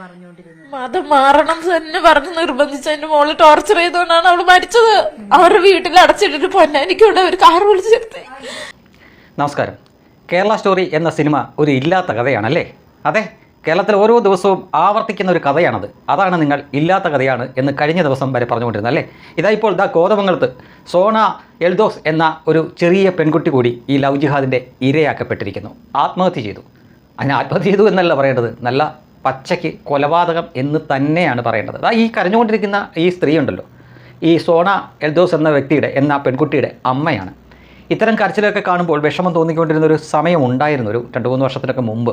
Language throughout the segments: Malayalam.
പറഞ്ഞുകൊണ്ടിരുന്നത് മതം മാറണം തന്നെ പറഞ്ഞ് നിർബന്ധിച്ച് എന്റെ മോൾ ടോർച്ചർ ചെയ്തുകൊണ്ടാണ് അവൾ മരിച്ചത്. അവരുടെ വീട്ടിൽ അടച്ചിട്ടിട്ട് പൊന്നാനിക്കൂടെ ഒരു കാർ വിളിച്ചു ചേർത്ത് നമസ്കാരം. കേരള സ്റ്റോറി എന്ന സിനിമ ഒരു ഇല്ലാത്ത കഥയാണല്ലേ? അതെ കേരളത്തിൽ ഓരോ ദിവസവും ആവർത്തിക്കുന്ന ഒരു കഥയാണത്. അതാണ് നിങ്ങൾ ഇല്ലാത്ത കഥയാണ് എന്ന് കഴിഞ്ഞ ദിവസം വരെ പറഞ്ഞുകൊണ്ടിരുന്നത് അല്ലേ? ഇതാ ഇപ്പോൾ ദാ കോതമംഗലത്ത് സോണ എൽദോസ് എന്ന ഒരു ചെറിയ പെൺകുട്ടി കൂടി ഈ ലവ് ജിഹാദിന്റെ ഇരയാക്കപ്പെട്ടിരിക്കുന്നു. ആത്മഹത്യ ചെയ്തു. അതിന് ആത്മഹത്യ ചെയ്തു എന്നല്ല പറയേണ്ടത്. നല്ല പച്ചയ്ക്ക് കൊലപാതകം എന്ന് തന്നെയാണ് പറയേണ്ടത്. അതാ ഈ കരഞ്ഞുകൊണ്ടിരിക്കുന്ന ഈ സ്ത്രീ ഉണ്ടല്ലോ ഈ സോണ എൽദോസ് എന്ന വ്യക്തിയുടെ എന്ന പെൺകുട്ടിയുടെ അമ്മയാണ്. ഇത്തരം കരച്ചിലൊക്കെ കാണുമ്പോൾ വിഷമം തോന്നിക്കൊണ്ടിരുന്ന ഒരു സമയം ഉണ്ടായിരുന്നു ഒരു രണ്ട് മൂന്ന് വർഷത്തിനൊക്കെ മുമ്പ്.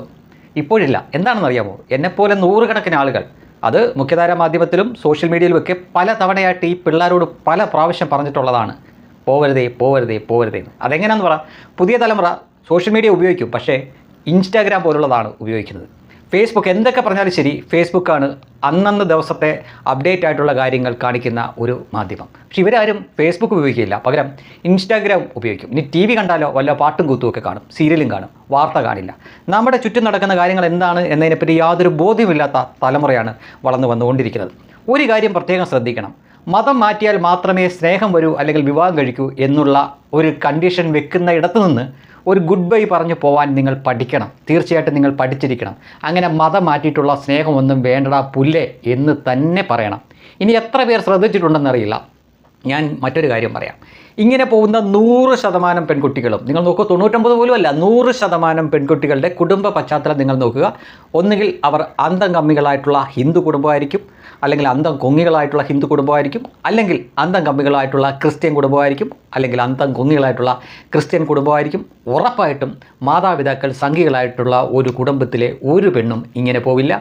ഇപ്പോഴില്ല. എന്താണെന്ന് അറിയാമോ എന്നെപ്പോലെ നൂറുകണക്കിന് ആളുകൾ അത് മുഖ്യധാര മാധ്യമത്തിലും സോഷ്യൽ മീഡിയയിലുമൊക്കെ പല തവണയായിട്ട് ഈ പിള്ളേരോട് പല പ്രാവശ്യം പറഞ്ഞിട്ടുള്ളതാണ്. പോവരുതേ പോവരുതേ പോവരുതേ അതെങ്ങനെയാണെന്ന് പറ. പുതിയ തലമുറ സോഷ്യൽ മീഡിയ ഉപയോഗിക്കും പക്ഷേ ഇൻസ്റ്റാഗ്രാം പോലുള്ളതാണ് ഉപയോഗിക്കുന്നത്. ഫേസ്ബുക്ക് എന്തൊക്കെ പറഞ്ഞാലും ശരി ഫേസ്ബുക്കാണ് അന്നന്ന് ദിവസത്തെ അപ്ഡേറ്റ് ആയിട്ടുള്ള കാര്യങ്ങൾ കാണിക്കുന്ന ഒരു മാധ്യമം. പക്ഷെ ഇവരാരും ഫേസ്ബുക്ക് ഉപയോഗിക്കില്ല. പകരം ഇൻസ്റ്റാഗ്രാം ഉപയോഗിക്കും. ഇനി ടി വി കണ്ടാലോ വല്ല പാട്ടും കൂത്തുമൊക്കെ കാണും സീരിയലും കാണും വാർത്ത കാണില്ല. നമ്മുടെ ചുറ്റും നടക്കുന്ന കാര്യങ്ങൾ എന്താണ് എന്നതിനെപ്പറ്റി യാതൊരു ബോധ്യമില്ലാത്ത തലമുറയാണ് വളർന്നു വന്നുകൊണ്ടിരിക്കുന്നത്. ഒരു കാര്യം പ്രത്യേകം ശ്രദ്ധിക്കണം. മതം മാറ്റിയാൽ മാത്രമേ സ്നേഹം വരൂ അല്ലെങ്കിൽ വിവാഹം കഴിക്കൂ എന്നുള്ള ഒരു കണ്ടീഷൻ വെക്കുന്ന ഇടത്തു നിന്ന് ഒരു ഗുഡ് ബൈ പറഞ്ഞു പോവാൻ നിങ്ങൾ പഠിക്കണം. തീർച്ചയായിട്ടും നിങ്ങൾ പഠിച്ചിരിക്കണം. അങ്ങനെ മതം മാറ്റിയിട്ടുള്ള സ്നേഹമൊന്നും വേണ്ടടാ പുല്ലേ എന്ന് തന്നെ പറയണം. ഇനി എത്ര പേർ ശ്രദ്ധിച്ചിട്ടുണ്ടെന്നറിയില്ല ഞാൻ മറ്റൊരു കാര്യം പറയാം. ഇങ്ങനെ പോകുന്ന നൂറ് ശതമാനം പെൺകുട്ടികളും നിങ്ങൾ നോക്കുക തൊണ്ണൂറ്റൊമ്പത് പോലും അല്ല നൂറ് ശതമാനം പെൺകുട്ടികളുടെ കുടുംബ പശ്ചാത്തലം നിങ്ങൾ നോക്കുക. ഒന്നുകിൽ അവർ അന്തം കമ്മികളായിട്ടുള്ള ഹിന്ദു കുടുംബമായിരിക്കും അല്ലെങ്കിൽ അന്തം കൊങ്ങികളായിട്ടുള്ള ഹിന്ദു കുടുംബമായിരിക്കും അല്ലെങ്കിൽ അന്തം കമ്പികളായിട്ടുള്ള ക്രിസ്ത്യൻ കുടുംബമായിരിക്കും അല്ലെങ്കിൽ അന്തം കൊങ്ങികളായിട്ടുള്ള ക്രിസ്ത്യൻ കുടുംബമായിരിക്കും. ഉറപ്പായിട്ടും മാതാപിതാക്കൾ സംഘികളായിട്ടുള്ള ഒരു കുടുംബത്തിലെ ഒരു പെണ്ണും ഇങ്ങനെ പോവില്ല.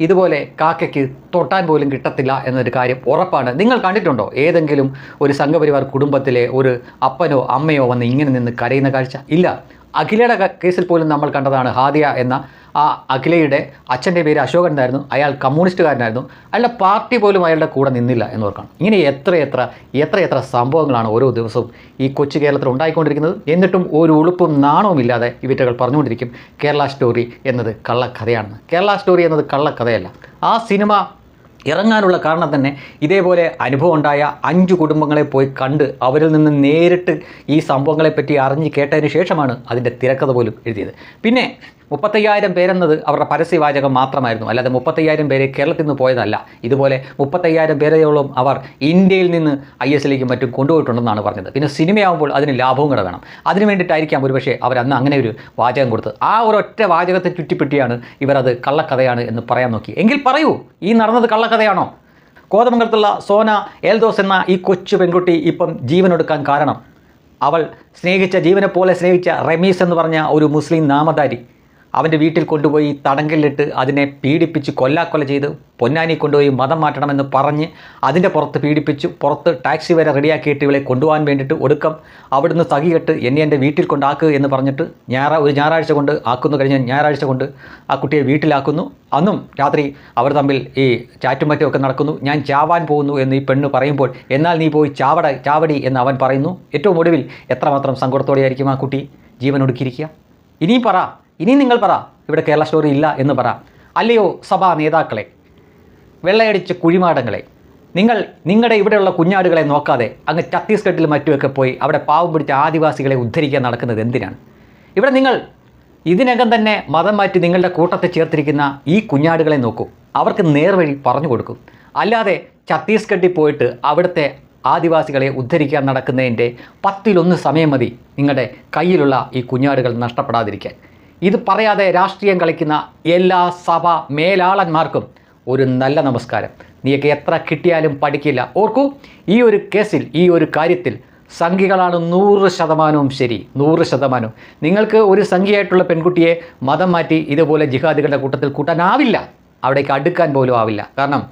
ഇതുപോലെ കാക്കയ്ക്ക് തൊട്ടാൻ പോലും കിട്ടത്തില്ല എന്നൊരു കാര്യം ഉറപ്പാണ്. നിങ്ങൾ കണ്ടിട്ടുണ്ടോ? ഏതെങ്കിലും ഒരു സംഘപരിവാർ കുടുംബത്തിലെ ഒരു അപ്പനോ അമ്മയോ വന്ന് ഇങ്ങനെ നിന്ന് കരയുന്ന കാഴ്ച? ഇല്ല. അഖിലയുടെ കേസിൽ പോലും നമ്മൾ കണ്ടതാണ് ഹാദിയ എന്ന ആ അഖിലയുടെ അച്ഛന്റെ പേര് അശോകൻ എന്നായിരുന്നു. അയാൾ കമ്മ്യൂണിസ്റ്റുകാരനായിരുന്നു. അയാളുടെ പാർട്ടി പോലും അയാളുടെ കൂടെ നിന്നില്ല എന്ന് ഓർക്കണം ഇങ്ങനെ എത്ര എത്ര എത്ര എത്ര സംഭവങ്ങളാണ് ഓരോ ദിവസവും ഈ കൊച്ചു കേരളത്തിൽ ഉണ്ടായിക്കൊണ്ടിരിക്കുന്നത്. എന്നിട്ടും ഒരു ഉളുപ്പും നാണവും ഇല്ലാതെ ഇവറ്റകൾ പറഞ്ഞുകൊണ്ടിരിക്കും. കേരള സ്റ്റോറി എന്നത് കള്ളക്കഥയാണെന്ന്. കേരള സ്റ്റോറി എന്നത് കള്ളക്കഥയല്ല. ആ സിനിമ ഇറങ്ങാനുള്ള കാരണം തന്നെ ഇതേപോലെ അനുഭവം ഉണ്ടായ അഞ്ച് കുടുംബങ്ങളെ പോയി കണ്ട് അവരിൽ നിന്ന് നേരിട്ട് ഈ സംഭവങ്ങളെപ്പറ്റി അറിഞ്ഞ് കേട്ടതിന് ശേഷമാണ് അതിന്റെ തിരക്കഥ പോലും എഴുതിയത്. പിന്നെ മുപ്പത്തയ്യായിരം പേരെന്നത് അവരുടെ പരസ്യവാചകം മാത്രമായിരുന്നു. അല്ലാതെ മുപ്പത്തയ്യായിരം പേരെ കേരളത്തിൽ നിന്ന് പോയതല്ല. ഇതുപോലെ മുപ്പത്തയ്യായിരം പേരെയോളം അവർ ഇന്ത്യയിൽ നിന്ന് ഐ എസിലേക്കും മറ്റും കൊണ്ടുപോയിട്ടുണ്ടെന്നാണ് പറഞ്ഞത്. പിന്നെ സിനിമയാകുമ്പോൾ അതിന് ലാഭവും കൂടെ വേണം. അതിന് വേണ്ടിയിട്ടായിരിക്കാം ഒരുപക്ഷെ അവർ അന്ന് അങ്ങനെ ഒരു വാചകം കൊടുത്തത്. ആ ഒരൊറ്റ വാചകത്തെ ചുറ്റിപ്പറ്റിയാണ് ഇവരത് കള്ളക്കഥയാണ് എന്ന് പറയാൻ നോക്കി. എങ്കിൽ പറയൂ ഈ നടന്നത് കള്ളക്കഥയാണോ? കോതമംഗലത്തുള്ള സോന ഏൽദോസ് എന്ന ഈ കൊച്ചു പെൺകുട്ടി ഇപ്പം ജീവനൊടുക്കാൻ കാരണം അവൾ സ്നേഹിച്ച ജീവനെപ്പോലെ പോലെ സ്നേഹിച്ച റമീസ് എന്ന് പറഞ്ഞ ഒരു മുസ്ലിം നാമധാരി അവന്റെ വീട്ടിൽ കൊണ്ടുപോയി തടങ്കലിലിട്ട് അതിനെ പീഡിപ്പിച്ച് കൊല്ലാക്കൊല ചെയ്ത് പൊന്നാനി കൊണ്ടുപോയി മതം മാറ്റണമെന്ന് പറഞ്ഞ് അതിന്റെ പുറത്ത് പീഡിപ്പിച്ചു. പുറത്ത് ടാക്സി വരെ റെഡിയാക്കിയിട്ട് ഇവളെ കൊണ്ടുപോകാൻ വേണ്ടിയിട്ട് ഒടുക്കം അവിടുന്ന് തകിയിട്ട് എന്നെ എന്റെ വീട്ടിൽ കൊണ്ടാക്കുക എന്ന് പറഞ്ഞിട്ട് ഞായറ ഒരു ഞായറാഴ്ച കൊണ്ട് ആക്കുന്നു കഴിഞ്ഞ ഞായറാഴ്ച കൊണ്ട് ആ കുട്ടിയെ വീട്ടിലാക്കുന്നു. അന്നും രാത്രി അവർ തമ്മിൽ ഈ ചാറ്റും മറ്റും ഒക്കെ നടക്കുന്നു. ഞാൻ ചാവാൻ പോകുന്നു എന്ന് ഈ പെണ്ണ് പറയുമ്പോൾ എന്നാൽ നീ പോയി ചാവട ചാവടി എന്ന് അവൻ പറയുന്നു. ഏറ്റവും ഒടുവിൽ എത്രമാത്രം സങ്കടത്തോടെയായിരിക്കും ആ കുട്ടി ജീവൻ ഒടുക്കിയിരിക്കുക ഇനിയും പറ. ഇനിയും നിങ്ങൾ പറ ഇവിടെ കേരള സ്റ്റോറി ഇല്ല എന്ന് പറ. അല്ലയോ സഭാ നേതാക്കളെ വെള്ളയടിച്ച കുഴിമാടങ്ങളെ നിങ്ങൾ നിങ്ങളുടെ ഇവിടെയുള്ള കുഞ്ഞാടുകളെ നോക്കാതെ അങ്ങ് ഛത്തീസ്ഗഡിൽ മറ്റുമൊക്കെ പോയി അവിടെ പാവം പിടിച്ച ആദിവാസികളെ ഉദ്ധരിക്കാൻ നടക്കുന്നത് എന്തിനാണ്? ഇവിടെ നിങ്ങൾ ഇതിനകം തന്നെ മതം മാറ്റി നിങ്ങളുടെ കൂട്ടത്തെ ചേർത്തിരിക്കുന്ന ഈ കുഞ്ഞാടുകളെ നോക്കൂ. അവർക്ക് നേർവഴി പറഞ്ഞു കൊടുക്കും. അല്ലാതെ ഛത്തീസ്ഗഡിൽ പോയിട്ട് അവിടുത്തെ ആദിവാസികളെ ഉദ്ധരിക്കാൻ നടക്കുന്നതിന്റെ പത്തിലൊന്ന് സമയം മതി നിങ്ങളുടെ കയ്യിലുള്ള ഈ കുഞ്ഞാടുകൾ നഷ്ടപ്പെടാതിരിക്കാൻ. ഇത് പറയാതെ രാഷ്ട്രീയം കളിക്കുന്ന എല്ലാ സഭ മേലാളന്മാർക്കും ഒരു നല്ല നമസ്കാരം. നീയൊക്കെ എത്ര കിട്ടിയാലും പഠിക്കില്ല. ഓർക്കൂ ഈ ഒരു കേസിൽ ഈ ഒരു കാര്യത്തിൽ സംഖ്യകളാണ് നൂറ് ശതമാനവും ശരി നൂറ് ശതമാനവും. നിങ്ങൾക്ക് ഒരു സംഖ്യയായിട്ടുള്ള പെൺകുട്ടിയെ മതം മാറ്റി ഇതുപോലെ ജിഹാദികളുടെ കൂട്ടത്തിൽ കൂട്ടാനാവില്ല. അവിടേക്ക് അടുക്കാൻ പോലും ആവില്ല. കാരണം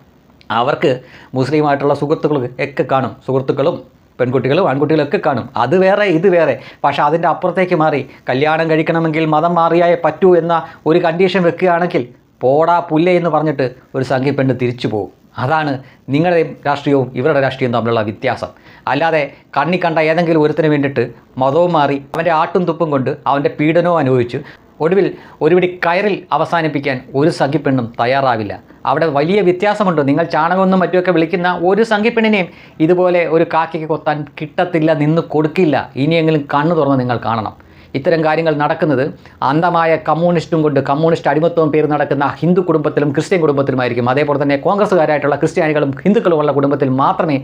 അവർക്ക് മുസ്ലിമായിട്ടുള്ള സുഹൃത്തുക്കൾ ഒക്കെ കാണും. സുഹൃത്തുക്കളും പെൺകുട്ടികളും ആൺകുട്ടികളൊക്കെ കാണും. അത് വേറെ ഇത് വേറെ. പക്ഷേ അതിന്റെ അപ്പുറത്തേക്ക് മാറി. കല്യാണം കഴിക്കണമെങ്കിൽ മതം മാറിയായേ പറ്റൂ എന്ന ഒരു കണ്ടീഷൻ വെക്കുകയാണെങ്കിൽ പോടാ പുല്ലേ എന്ന് പറഞ്ഞിട്ട് ഒരു സംഖ്യ പെണ്ണ് തിരിച്ചു പോകും. അതാണ് നിങ്ങളുടെ രാഷ്ട്രീയവും ഇവരുടെ രാഷ്ട്രീയവും തമ്മിലുള്ള വ്യത്യാസം. അല്ലാതെ കണ്ണി കണ്ട ഏതെങ്കിലും ഒരുത്തിന് വേണ്ടിയിട്ട് മതവും മാറി അവന്റെ ആട്ടും തുപ്പും കൊണ്ട് അവന്റെ പീഡനവും അനുഭവിച്ച് ഒടുവിൽ ഒരുപിടി കയറിൽ അവസാനിപ്പിക്കാൻ ഒരു സംഖ്യപ്പെണ്ണും തയ്യാറാവില്ല. അവിടെ വലിയ വ്യത്യാസമുണ്ട്. നിങ്ങൾ ചാണകമെന്നും മറ്റുമൊക്കെ വിളിക്കുന്ന ഒരു സംഖ്യപ്പെണ്ണിനെയും ഇതുപോലെ ഒരു കാക്കയ്ക്ക് കൊത്താൻ കിട്ടത്തില്ല നിന്ന് കൊടുക്കില്ല. ഇനിയെങ്കിലും കണ്ണു തുറന്ന് നിങ്ങൾ കാണണം. ഇത്തരം കാര്യങ്ങൾ നടക്കുന്നത് അന്ധമായ കമ്മ്യൂണിസ്റ്റും കൊണ്ട് കമ്മ്യൂണിസ്റ്റ് അടിമത്വം പേര് നടക്കുന്ന ഹിന്ദു കുടുംബത്തിലും ക്രിസ്ത്യൻ കുടുംബത്തിലുമായിരിക്കും. അതേപോലെ തന്നെ കോൺഗ്രസ്സുകാരായിട്ടുള്ള ക്രിസ്ത്യാനികളും ഹിന്ദുക്കളുമുള്ള കുടുംബത്തിൽ മാത്രമേ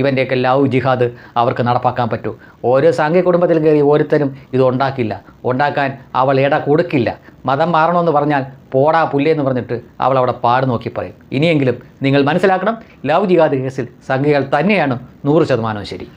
ഇവന്റെയൊക്കെ ലവ് ജിഹാദ് അവർക്ക് നടപ്പാക്കാൻ പറ്റൂ. ഓരോ സാങ്കേ കുടുംബത്തിൽ കയറി ഓരോരുത്തരും ഇത് ഉണ്ടാക്കില്ല. ഉണ്ടാക്കാൻ അവൾ ഇട കൊടുക്കില്ല. മതം മാറണമെന്ന് പറഞ്ഞാൽ പോടാ പുല്ലേ എന്ന് പറഞ്ഞിട്ട് അവൾ അവിടെ പാട് നോക്കി പറയും. ഇനിയെങ്കിലും നിങ്ങൾ മനസ്സിലാക്കണം ലവ് ജിഹാദ് കേസിൽ സംഘികൾ തന്നെയാണ് നൂറ് ശതമാനവും ശരി.